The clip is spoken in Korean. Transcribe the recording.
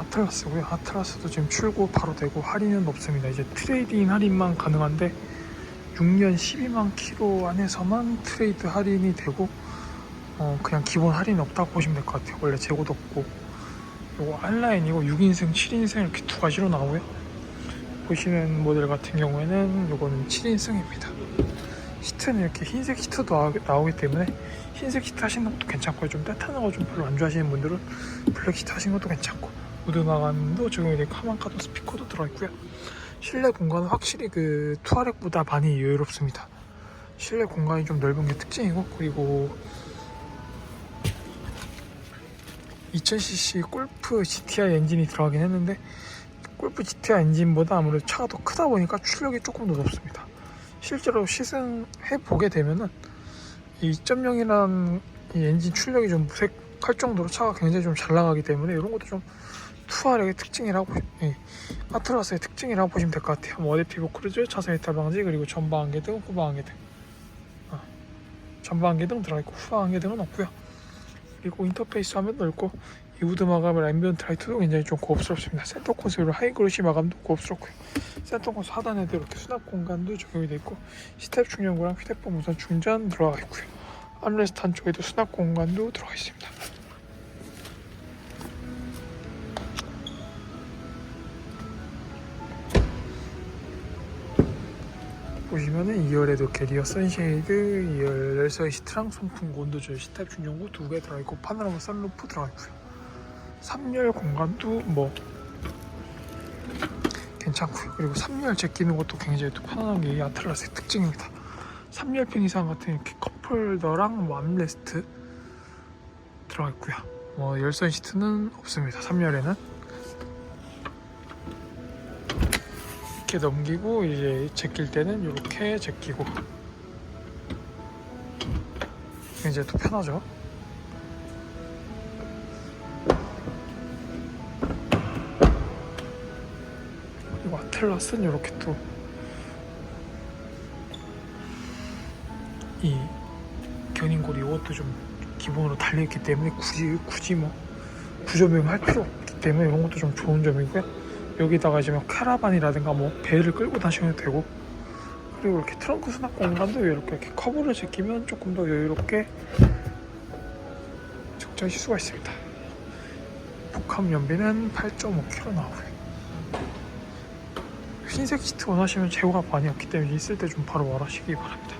아틀라스고요. 아틀라스도 지금 출고 바로 되고 할인은 없습니다. 이제 트레이딩 할인만 가능한데 6년 12만 킬로 안에서만 트레이드 할인이 되고 어, 그냥 기본 할인 없다고 보시면 될 것 같아요. 원래 재고도 없고 요거 알라인이고 6인승, 7인승 이렇게 두 가지로 나오고요. 보시는 모델 같은 경우에는 요거는 7인승입니다. 시트는 이렇게 흰색 시트도 나오- 나오기 때문에 흰색 시트 하시는 것도 괜찮고요. 좀 따뜻한 거 좀 별로 안 좋아하시는 분들은 블랙 시트 하시는 것도 괜찮고 무드 마감도 적용이 되고 카만카도 스피커도 들어있고요. 실내 공간은 확실히 그 투아렉보다 많이 여유롭습니다. 실내 공간이 좀 넓은 게 특징이고 그리고 2000cc 골프 GTI 엔진이 들어가긴 했는데 골프 GTI 엔진보다 아무래도 차가 더 크다 보니까 출력이 조금 더 높습니다. 실제로 시승해 보게 되면은 이 2.0이란 이 엔진 출력이 좀 무색 할 정도로 차가 굉장히 좀 잘 나가기 때문에 이런 것도 좀 투아렉의 특징이라고 예, 아틀라스의 특징이라고 보시면 될 것 같아요. 뭐 어댑티브 크루즈, 차선 이탈 방지 그리고 전방 안개등, 후방 안개등 어, 전방 안개등 들어있고 후방 안개등은 없고요. 그리고 인터페이스 화면 넓고 이 우드 마감을 앰비언트 라이트도 굉장히 좀 고급스럽습니다. 센터 콘솔 하이그로시 마감도 고급스럽고요. 센터 콘솔 하단에도 이렇게 수납 공간도 적용이 되어 있고 스텝 충전구랑 휴대폰 무선 충전 들어가 있고요. 암레스트 한쪽에도 수납 공간도 들어가 있습니다. 보시면은 2열에도 캐리어 선쉐이드, 2열 열선 시트랑 송풍 조절 스텝 충전구 두 개 들어있고 파노라마 선루프 들어있고요. 3열 공간도 뭐 괜찮고요. 그리고 3열 제끼는 것도 굉장히 또 편안한 게이 아틀라스의 특징입니다. 3열 편 이상 같은 이렇게 컵홀더랑 뭐 암레스트 들어가 있고요. 뭐 열선 시트는 없습니다. 3열에는 이렇게 넘기고 이제 제낄 때는 이렇게 제끼고 굉장히 또 편하죠. 그리고 아틀라스는 이렇게 또 이 견인골이 이것도 좀 기본으로 달려있기 때문에 굳이 굳이 뭐 구조비용 할 필요 없기 때문에 이런 것도 좀 좋은 점이고요. 여기다가 뭐 카라반이라든가 뭐 배를 끌고 다니셔도 되고 그리고 이렇게 트렁크 수납 공간도 이렇게, 이렇게 커브를 제끼면 조금 더 여유롭게 적절히 수가 있습니다. 복합 연비는 8.5km 나오고요. 흰색 시트 원하시면 재고가 많이 없기 때문에 있을 때 좀 바로 말하시기 바랍니다.